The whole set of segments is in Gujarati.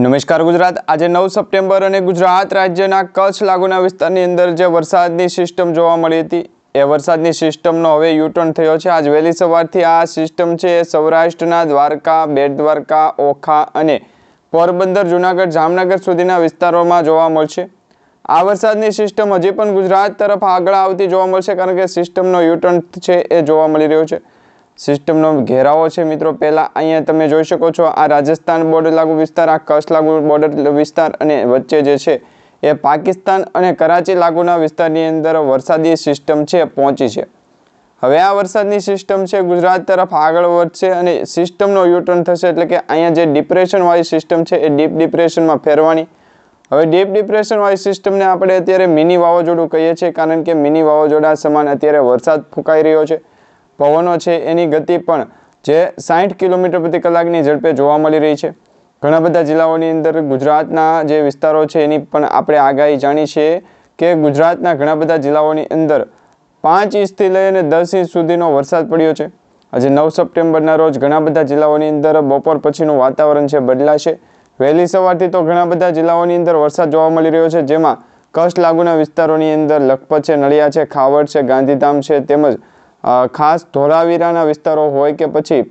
નમસ્કાર ગુજરાત. આજે નવ સપ્ટેમ્બર અને ગુજરાત રાજ્યના કચ્છ લાગુના વિસ્તારની અંદર જે વરસાદની સિસ્ટમ જોવા મળી હતી, એ વરસાદની સિસ્ટમનો હવે યુટર્ન થયો છે. આજ વહેલી સવારથી આ સિસ્ટમ છે એ સૌરાષ્ટ્રના દ્વારકા બેટ દ્વારકા ઓખા અને પોરબંદર, જુનાગઢ, જામનગર સુધીના વિસ્તારોમાં જોવા મળશે. આ વરસાદની સિસ્ટમ હજી પણ ગુજરાત તરફ આગળ આવતી જોવા મળશે, કારણ કે સિસ્ટમનો યુટર્ન છે એ જોવા મળી રહ્યો છે. સિસ્ટમનો ઘેરાવો છે મિત્રો. પહેલાં અહીંયા તમે જોઈ શકો છો આ રાજસ્થાન બોર્ડર લાગુ વિસ્તાર, આ કચ્છ લાગુ બોર્ડર વિસ્તાર અને વચ્ચે જે છે એ પાકિસ્તાન અને કરાચી લાગુના વિસ્તારની અંદર વરસાદી સિસ્ટમ છે, પહોંચી છે. હવે આ વરસાદની સિસ્ટમ છે, ગુજરાત તરફ આગળ વધશે અને સિસ્ટમનો યુટર્ન થશે એટલે કે અહીંયા જે ડિપ્રેશનવાળી સિસ્ટમ છે એ ડીપ ડિપ્રેશનમાં ફેરવાની. હવે ડીપ ડિપ્રેશનવાળી સિસ્ટમને આપણે અત્યારે મિની વાવાઝોડું કહીએ છીએ, કારણ કે મિની વાવાઝોડા સમાન અત્યારે વરસાદ ફૂંકાઈ રહ્યો છે. પવનો છે, એની ગતિ પણ જે સાઠ કિલોમીટર પ્રતિ કલાકની ઝડપે જોવા મળી રહી છે. ઘણા બધા જિલ્લાઓની અંદર ગુજરાતના જે વિસ્તારો છે, એની પણ આપણે આગાહી જાણી છે કે ગુજરાતના ઘણા બધા જિલ્લાઓની અંદર પાંચ ઇંચથી લઈને દસ ઇંચ સુધીનો વરસાદ પડ્યો છે. આજે નવ સપ્ટેમ્બરના રોજ ઘણા બધા જિલ્લાઓની અંદર બપોર પછીનું વાતાવરણ છે, બદલાશે. વહેલી સવારથી તો ઘણા બધા જિલ્લાઓની અંદર વરસાદ જોવા મળી રહ્યો છે, જેમાં કચ્છ લાગુના વિસ્તારોની અંદર લખપત છે નળિયા છે, ખાવડ છે, ગાંધીધામ છે, તેમજ ખાસ ધોળાવીરાના વિસ્તારો હોય કે પછી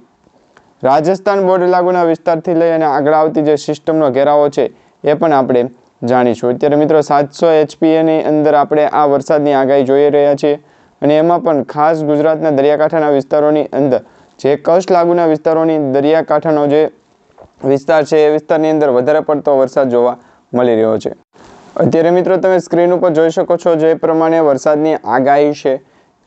રાજસ્થાન બોર્ડર લાગુના વિસ્તારથી લઈ અને આગળ આવતી જે સિસ્ટમનો ઘેરાવો છે, એ પણ આપણે જાણીશું. અત્યારે મિત્રો સાતસો એચપીએની અંદર આપણે આ વરસાદની આગાહી જોઈ રહ્યા છીએ અને એમાં પણ ખાસ ગુજરાતના દરિયાકાંઠાના વિસ્તારોની અંદર જે કચ્છ લાગુના વિસ્તારોની દરિયાકાંઠાનો જે વિસ્તાર છે, એ વિસ્તારની અંદર વધારે પડતો વરસાદ જોવા મળી રહ્યો છે. અત્યારે મિત્રો તમે સ્ક્રીન ઉપર જોઈ શકો છો જે પ્રમાણે વરસાદની આગાહી છે.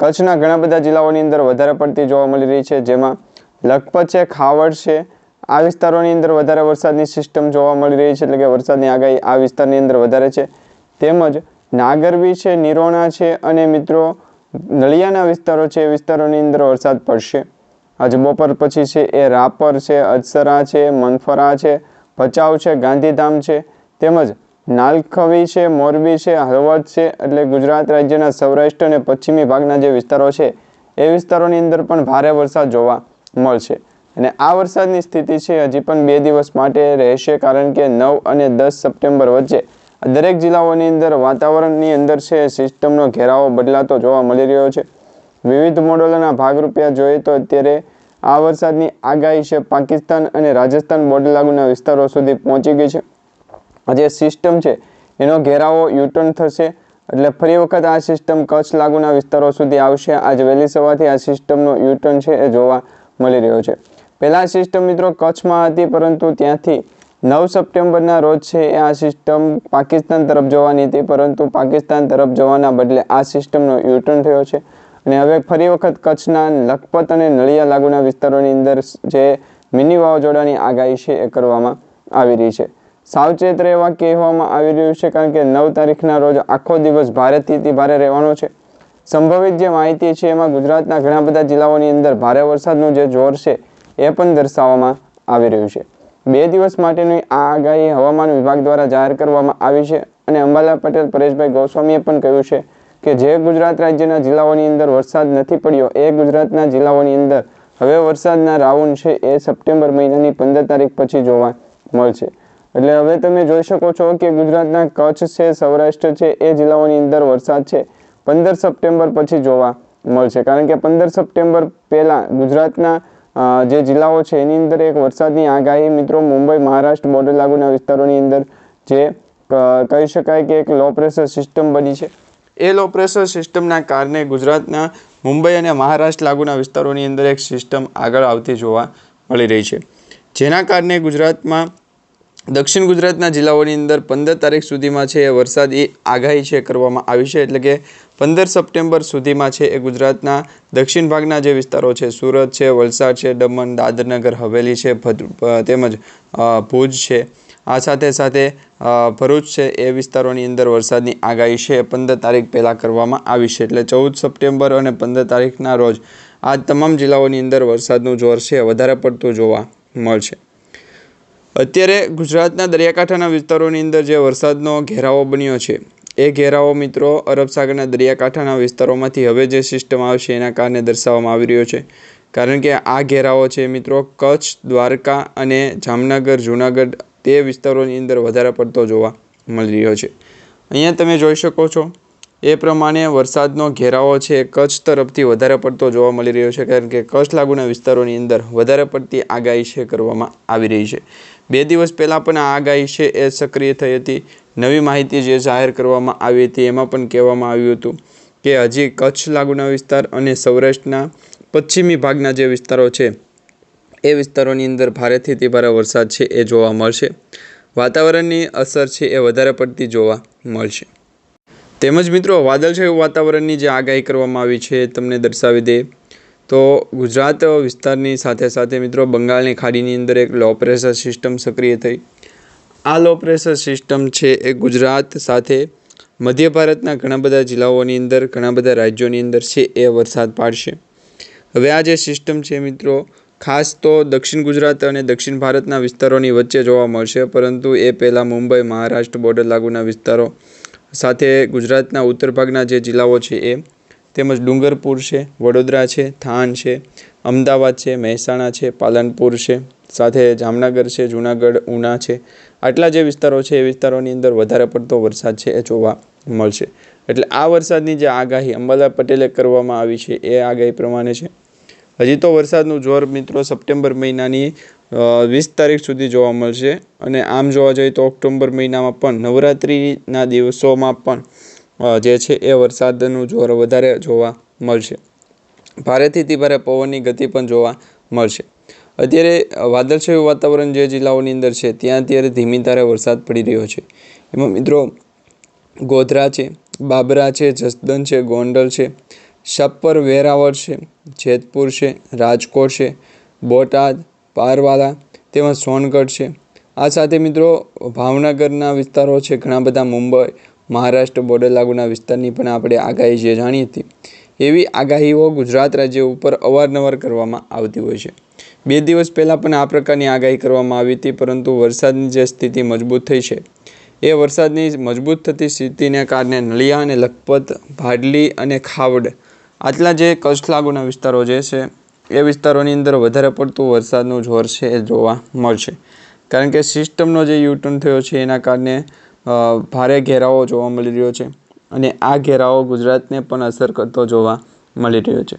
કચ્છના ઘણા બધા જિલ્લાઓની અંદર વધારે પડતી જોવા મળી રહી છે, જેમાં લખપત છે, ખાવડ છે. આ વિસ્તારોની અંદર વધારે વરસાદની સિસ્ટમ જોવા મળી રહી છે, એટલે કે વરસાદની આગાહી આ વિસ્તારની અંદર વધારે છે. તેમજ નાગરવી છે, નિરોણા છે અને મિત્રો નળિયાના વિસ્તારો છે, એ વિસ્તારોની અંદર વરસાદ પડશે. આજે બપોર પછી છે એ રાપર છે અજસરા છે, મનફરા છે, ભચાઉ છે, ગાંધીધામ છે. તેમજ નાલખવી છે, મોરબી છે, હળવદ છે, એટલે ગુજરાત રાજ્યના સૌરાષ્ટ્ર અને પશ્ચિમી ભાગના જે વિસ્તારો છે, એ વિસ્તારોની અંદર પણ ભારે વરસાદ જોવા મળશે. અને આ વરસાદની સ્થિતિ છે, હજી પણ બે દિવસ માટે રહેશે, કારણ કે નવ અને દસ સપ્ટેમ્બર વચ્ચે દરેક જિલ્લાઓની અંદર વાતાવરણની અંદર છે, સિસ્ટમનો ઘેરાવો બદલાતો જોવા મળી રહ્યો છે. વિવિધ મોડલોના ભાગરૂપે જોઈએ તો અત્યારે આ વરસાદની આગાહી છે, પાકિસ્તાન અને રાજસ્થાન બોર્ડર લાગુના વિસ્તારો સુધી પહોંચી ગઈ છે. જે સિસ્ટમ છે, એનો ઘેરાવો યુટર્ન થશે. એટલે ફરી વખત આ સિસ્ટમ કચ્છ લાગુના વિસ્તારો સુધી આવશે. આજ વહેલી સવારથી આ સિસ્ટમનો યુટર્ન છે એ જોવા મળી રહ્યો છે. પહેલાં સિસ્ટમ મિત્રો કચ્છમાં હતી, પરંતુ ત્યાંથી નવ સપ્ટેમ્બરના રોજ છે એ આ સિસ્ટમ પાકિસ્તાન તરફ જવાની હતી, પરંતુ પાકિસ્તાન તરફ જવાના બદલે આ સિસ્ટમનો યુટર્ન થયો છે. અને હવે ફરી વખત કચ્છના લખપત અને નળિયા લાગુના વિસ્તારોની અંદર જે મિની વાવાઝોડાની આગાહી છે એ કરવામાં આવી રહી છે. સાવચેત રહેવા કહેવામાં આવી રહ્યું છે કારણ કે નવ તારીખના રોજ આખો દિવસ ભારેથી ભારે રહેવાનો છે. સંભવિત જે માહિતી છે એમાં ગુજરાતના ઘણા બધા જિલ્લાઓની અંદર ભારે વરસાદનું જે જોર છે એ પણ દર્શાવવામાં આવી રહ્યું છે. બે દિવસ માટેની આ આગાહી હવામાન વિભાગ દ્વારા જાહેર કરવામાં આવી છે અને અંબાલા પટેલ પરેશભાઈ ગોસ્વામીએ પણ કહ્યું છે કે જે ગુજરાત રાજ્યના જિલ્લાઓની અંદર વરસાદ નથી પડ્યો, એ ગુજરાતના જિલ્લાઓની અંદર હવે વરસાદના રાઉન્ડ છે એ સપ્ટેમ્બર મહિનાની પંદર તારીખ પછી જોવા મળશે. એટલે હવે તમે જોઈ શકો છો કે ગુજરાતના કચ્છ છે, સૌરાષ્ટ્ર છે, એ જિલ્લાઓની અંદર વરસાદ છે. પંદર સપ્ટેમ્બર પછી જોવા મળશે. કારણ કે પંદર સપ્ટેમ્બર પહેલાં ગુજરાતના જે જિલ્લાઓ છે, એની અંદર એક વરસાદની આગાહી મિત્રો મુંબઈ, મહારાષ્ટ્ર બોર્ડર લાગુના વિસ્તારોની અંદર જે કહી શકાય કે એક લો પ્રેશર સિસ્ટમ બની છે. એ લો પ્રેશર સિસ્ટમના કારણે ગુજરાતના મુંબઈ અને મહારાષ્ટ્ર લાગુના વિસ્તારોની અંદર એક સિસ્ટમ આગળ આવતી જોવા મળી રહી છે. જેના કારણે ગુજરાતમાં દક્ષિણ ગુજરાતના જિલ્લાઓની અંદર પંદર તારીખ સુધીમાં છે વરસાદ, એ આગાહી છે કરવામાં આવી છે. એટલે કે પંદર સપ્ટેમ્બર સુધીમાં છે એ ગુજરાતના દક્ષિણ ભાગના જે વિસ્તારો છે, સુરત છે, વલસાડ છે, દમણ, દાદરનગર, હવેલી છે તેમજ ભુજ છે. આ સાથે સાથે ભરૂચ છે એ વિસ્તારોની અંદર વરસાદની આગાહી છે પંદર તારીખ પહેલાં કરવામાં આવી છે. એટલે ચૌદ સપ્ટેમ્બર અને પંદર તારીખના રોજ આ તમામ જિલ્લાઓની અંદર વરસાદનું જોર છે, વધારે પડતું જોવા મળશે. અત્યારે ગુજરાતના દરિયાકાંઠાના વિસ્તારોની અંદર જે વરસાદનો ઘેરાવો બન્યો છે, એ ઘેરાવો મિત્રો અરબ સાગરના દરિયાકાંઠાના વિસ્તારોમાંથી હવે જે સિસ્ટમ આવશે એના કારણે દર્શાવવામાં આવી રહ્યો છે. કારણ કે આ ઘેરાવો છે મિત્રો કચ્છ, દ્વારકા અને જામનગર, જૂનાગઢ તે વિસ્તારોની અંદર વધારે પડતો જોવા મળી રહ્યો છે. અહીંયા તમે જોઈ શકો છો એ પ્રમાણે વરસાદનો ઘેરાવો છે. કચ્છ તરફથી વધારે પડતો જોવા મળી રહ્યો છે, કારણ કે કચ્છ લાગુના વિસ્તારોની અંદર વધારે પડતી આગાહી છે કરવામાં આવી રહી છે. બે દિવસ પહેલાં પણ આ આગાહી છે એ સક્રિય થઈ હતી. નવી માહિતી જે જાહેર કરવામાં આવી હતી એમાં પણ કહેવામાં આવ્યું હતું કે હજી કચ્છ લાગુના વિસ્તાર અને સૌરાષ્ટ્રના પશ્ચિમી ભાગના જે વિસ્તારો છે, એ વિસ્તારોની અંદર ભારેથી તે ભારે વરસાદ છે એ જોવા મળશે. વાતાવરણની અસર છે એ વધારે પડતી જોવા મળશે. તેમજ મિત્રો વાદળછાયું વાતાવરણની જે આગાહી કરવામાં આવી છે તમને દર્શાવી દે. તો ગુજરાત વિસ્તારની સાથે સાથે મિત્રો, બંગાળની ખાડીની અંદર એક લો પ્રેશર સિસ્ટમ સક્રિય થઈ. આ લો પ્રેશર સિસ્ટમ છે એ ગુજરાત સાથે મધ્ય ભારતના ઘણા બધા જિલ્લાઓની અંદર, ઘણા બધા રાજ્યોની અંદર છે એ વરસાદ પાડશે. હવે આ જે સિસ્ટમ છે મિત્રો, ખાસ તો દક્ષિણ ગુજરાત અને દક્ષિણ ભારતના વિસ્તારોની વચ્ચે જોવા મળશે, પરંતુ એ પહેલાં મુંબઈ, મહારાષ્ટ્ર બોર્ડર લાગુના વિસ્તારો સાથે ગુજરાતના ઉત્તર ભાગના જે જિલ્લાઓ છે એ, તેમજ ડુંગરપુર છે, વડોદરા છે, થાન છે, અમદાવાદ છે, મહેસાણા છે, પાલનપુર છે, સાથે જામનગર છે, જૂનાગઢ, ઉના છે. આટલા જે વિસ્તારો છે, એ વિસ્તારોની અંદર વધારે પડતો વરસાદ છે એ જોવા મળશે. એટલે આ વરસાદની જે આગાહી અંબાલા પટેલે કરવામાં આવી છે એ આગાહી પ્રમાણે છે. હજી તો વરસાદનું જોર મિત્રો સપ્ટેમ્બર મહિનાની વીસ તારીખ સુધી જોવા મળશે. અને આમ જોવા જઈએ તો ઓક્ટોબર મહિનામાં પણ નવરાત્રિના દિવસોમાં પણ જે છે એ વરસાદનું જોર વધારે જોવા મળશે. ભારેથી અતિ ભારે પવનની ગતિ પણ જોવા મળશે. અત્યારે વાદળછાયું વાતાવરણ જે જિલ્લાઓની અંદર છે, ત્યાં અત્યારે ધીમી ધારે વરસાદ પડી રહ્યો છે. એમાં મિત્રો, ગોધરા છે, બાબરા છે જસદન છે, ગોંડલ છે, છપ્પર વેરાવળ છે, જેતપુર છે, રાજકોટ છે, બોટાદ પારવાલા તેમજ સોનગઢ છે. આ સાથે મિત્રો ભાવનગરના વિસ્તારો છે. ઘણા બધા મુંબઈ, મહારાષ્ટ્ર બોર્ડર લાગુના વિસ્તારની પણ આપણે આગાહી જે જાણી હતી એવી આગાહીઓ ગુજરાત રાજ્ય ઉપર અવારનવાર કરવામાં આવતી હોય છે. બે દિવસ પહેલાં પણ આ પ્રકારની આગાહી કરવામાં આવી હતી, પરંતુ વરસાદની જે સ્થિતિ મજબૂત થઈ છે. એ વરસાદની મજબૂત થતી સ્થિતિને કારણે નળિયા અને લખપત, ભાડલી અને ખાવડ આટલા જે કચ્છ લાગુના વિસ્તારો જે છે એ વિસ્તારોની અંદર વધારે પડતું વરસાદનું જોર છે એ જોવા મળશે. કારણ કે સિસ્ટમનો જે યુટર્ન થયો છે, એના કારણે ભારે ઘેરાવો જોવા મળી રહ્યો છે અને આ ઘેરાવો ગુજરાતને પણ અસર કરતો જોવા મળી રહ્યો છે.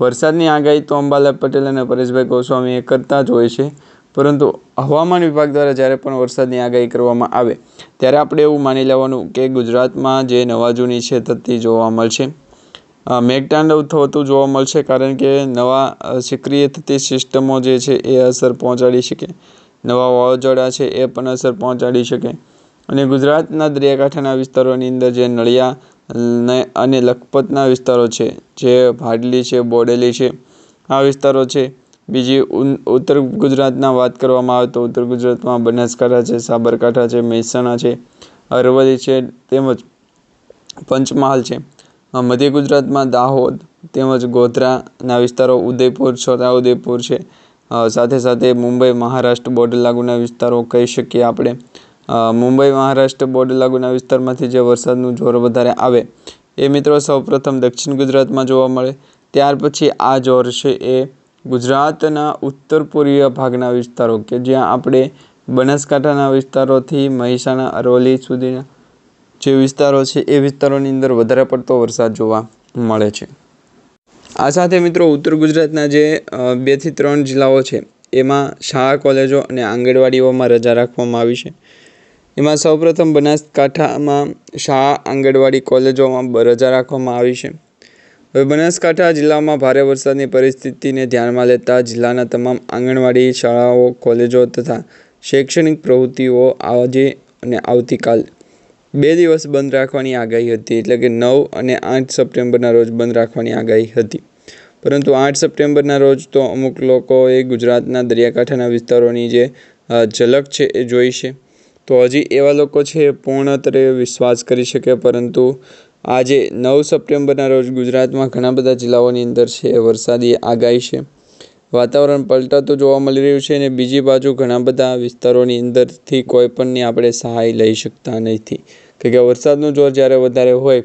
વરસાદની આગાહી તો અંબાલાલ પટેલ અને પરેશભાઈ ગોસ્વામીએ કરતા જ હોય છે, પરંતુ હવામાન વિભાગ દ્વારા જ્યારે પણ વરસાદની આગાહી કરવામાં આવે, ત્યારે આપણે એવું માની લેવાનું કે ગુજરાતમાં જે નવાજૂની છે થતી જોવા મળશે. મેઘતાંડવ થતું જોવા મળશે કારણ કે નવા સક્રિય થતી સિસ્ટમો જે છે એ અસર પહોંચાડી શકે. નવા વાવાઝોડા છે એ પણ અસર પહોંચાડી શકે. અને ગુજરાતના દરિયાકાંઠાના વિસ્તારોની અંદર જે નળિયા અને લખપતના વિસ્તારો છે, જે ભાડલી છે, બોડેલી છે, આ વિસ્તારો છે. બીજી ઉત્તર ગુજરાતના વાત કરવામાં આવે તો ઉત્તર ગુજરાતમાં બનાસકાંઠા છે, સાબરકાંઠા છે, મહેસાણા છે, અરવલ્લી છે, તેમજ પંચમહાલ છે. મધ્ય ગુજરાતમાં દાહોદ તેમજ ગોધરાના વિસ્તારો ઉદયપુર, છોટાઉદેપુર છે. સાથે સાથે મુંબઈ, મહારાષ્ટ્ર બોર્ડર લાગુના વિસ્તારો કહી શકીએ આપણે. મુંબઈ, મહારાષ્ટ્ર બોર્ડર લાગુના વિસ્તારમાંથી જે વરસાદનું જોર વધારે આવે એ મિત્રો સૌપ્રથમ દક્ષિણ ગુજરાતમાં જોવા મળે. ત્યાર પછી આ જોર છે એ ગુજરાતના ઉત્તર પૂર્વીય ભાગના વિસ્તારો કે જ્યાં આપણે બનાસકાંઠાના વિસ્તારોથી મહેસાણા, અરવલ્લી સુધીના જે વિસ્તારો છે, એ વિસ્તારોની અંદર વધારે પડતો વરસાદ જોવા મળે છે. આ સાથે મિત્રો ઉત્તર ગુજરાતના જે બેથી ત્રણ જિલ્લાઓ છે, એમાં શાળા, કોલેજો અને આંગણવાડીઓમાં રજા રાખવામાં આવી છે. એમાં સૌપ્રથમ બનાસકાંઠામાં શાળા, આંગણવાડી, કોલેજોમાં રજા રાખવામાં આવી છે. હવે બનાસકાંઠા જિલ્લામાં ભારે વરસાદની પરિસ્થિતિને ધ્યાનમાં લેતા જિલ્લાના તમામ આંગણવાડી શાળાઓ, કોલેજો તથા શૈક્ષણિક પ્રવૃત્તિઓ આજે અને આવતીકાલ બે દિવસ બંધ રાખવાની આગાહી હતી, એટલે કે નવ અને આઠ સપ્ટેમ્બરના રોજ બંધ રાખવાની આગાહી હતી. પરંતુ આઠ સપ્ટેમ્બરના રોજ તો અમુક લોકોએ ગુજરાતના દરિયાકાંઠાના વિસ્તારોની જે ઝલક છે એ જોઈ છે. તો હજી એવા લોકો છે એ પૂર્ણતરે વિશ્વાસ કરી શકે, પરંતુ આજે નવ સપ્ટેમ્બરના રોજ ગુજરાતમાં ઘણા બધા જિલ્લાઓની અંદર છે વરસાદી આગાહી છે. વાતાવરણ પલટાતું જોવા મળી રહ્યું છે અને બીજી બાજુ ઘણા બધા વિસ્તારોની અંદરથી કોઈ પણની આપણે સહાય લઈ શકતા નથી. કારણ કે વરસાદનું જોર જ્યારે વધારે હોય,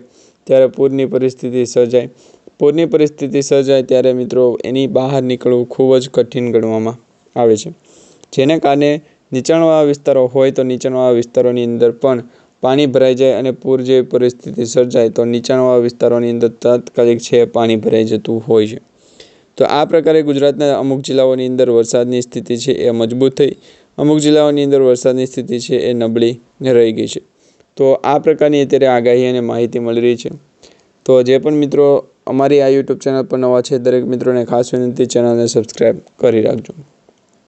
ત્યારે પૂરની પરિસ્થિતિ સર્જાય. પૂરની પરિસ્થિતિ સર્જાય ત્યારે મિત્રો એની બહાર નીકળવું ખૂબ જ કઠિન ગણવામાં આવે છે. જેને કારણે નીચાણવાળા વિસ્તારો હોય તો નીચાણવાળા વિસ્તારોની અંદર પણ પાણી ભરાઈ જાય અને પૂર જેવી પરિસ્થિતિ સર્જાય તો નીચાણવાળા વિસ્તારોની અંદર તાત્કાલિક છે પાણી ભરાઈ જતું હોય છે. તો આ પ્રકારે ગુજરાતના અમુક જિલ્લાઓની અંદર વરસાદની સ્થિતિ છે એ મજબૂત થઈ. અમુક જિલ્લાઓની અંદર વરસાદની સ્થિતિ છે એ નબળી રહી ગઈ છે. તો આ પ્રકારની અત્યારે આગાહી અને માહિતી મળી રહી છે. તો જે પણ મિત્રો અમારી આ યુટ્યુબ ચેનલ પર નવા છે, દરેક મિત્રોને ખાસ વિનંતી, ચેનલને સબસ્ક્રાઈબ કરી રાખજો.